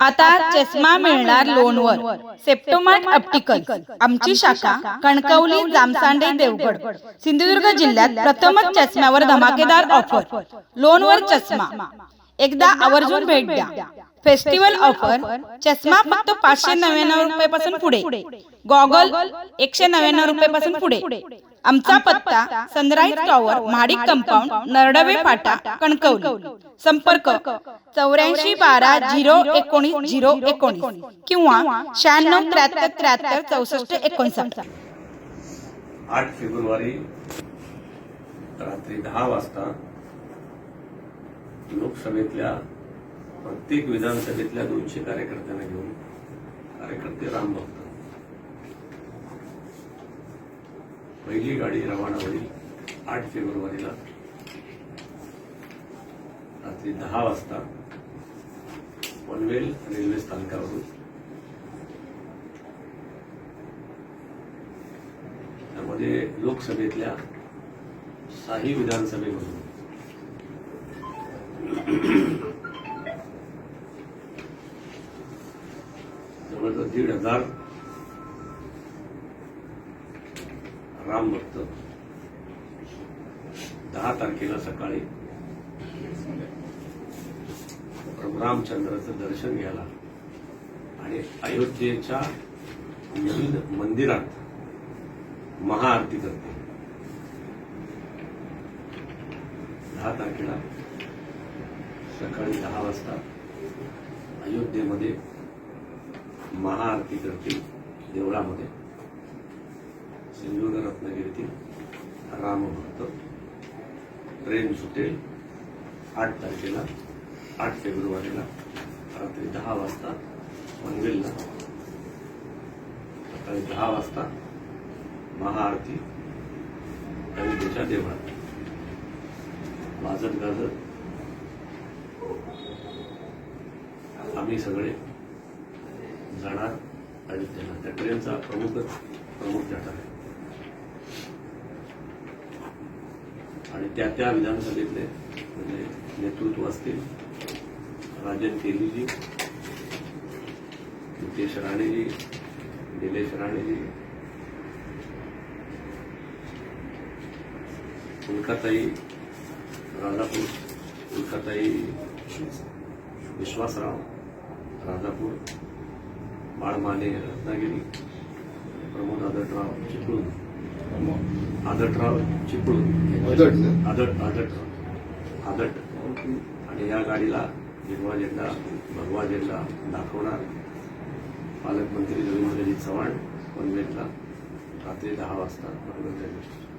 आता चष्मा मिळणार लोनवर सेप्टोमार्ट ऑप्टिकल आमची शाखा कणकवली जामसांडे देवगड. सिंधुदुर्ग जिल्ह्यात प्रथमच चष्म्यावर धमाकेदार ऑफर लोनवर चष्मा. एकदा आवर्जून भेट द्या. फेस्टिवल ऑफर चष्मा फक्त पाचशे नव्याण्णव रुपयापासून पुढे. गॉगल एकशे नव्याण्णव रुपयापासून पुढे. आमचा पत्ता sunrise tower Mahadik compound Nardawe Phata Kankavli. संपर्क चौऱ्याऐंशी बारा झिरो एकोणीस झिरो एकोणीस किंवा शहाण्णव त्र्याहत्तर त्र्याहत्तर चौसष्ट एकोणसाठ. आठ फेब्रुवारी रात्री दहा वाजता लोकसभेतल्या प्रत्येक विधानसभेतल्या दोनशे कार्यकर्त्यांना घेऊन कार्यकर्ते रामभक्त पहिली गाडी रवाना होईल आठ फेब्रुवारीला. रात्री दहा वाजता पनवेल रेल्वे स्थानकावरून. त्यामध्ये लोकसभेतल्या साही विधानसभेमधून. जवळजवळ दीड हजार राम भक्त. दहा तारखेला सकाळी रामचंद्राचं दर्शन घ्यायला आणि अयोध्येच्या नवीन मंदिरात महाआरती करते. दहा तारखेला सकाळी दहा वाजता अयोध्येमध्ये महाआरती करते देवळामध्ये. सिंधुदुर्ग रत्नागिरीतील रामभक्त ट्रेन सुटेल. आठ तारखेला आठ फेब्रुवारीला रात्री दहा वाजता पनवेलला सकाळी दहा वाजता महाआरती कवितेच्या देवळात. वाजत गाजत आम्ही सगळे जाणार अयोध्येला त्या ट्रेनचा प्रमुख प्रमुख जाणार आहे. आणि त्या त्या विधानसभेतले म्हणजे नेतृत्व असतील राजन तेलीजी नितेश राणेजी निलेश राणेजी उल्काताई राजापूर उल्काताई विश्वासराव राजापूर बाळमाने रत्नागिरी प्रमोद आदटराव चिपळूण. आदटराव चिपळूण. आदट. आदट आदट आदट. आणि या गाडीला हिरवा झेंडा भगवा झेंडा दाखवणार. पालकमंत्री रवींद्रजी चव्हाण पनवेलला रात्री दहा वाजता. स्टेशन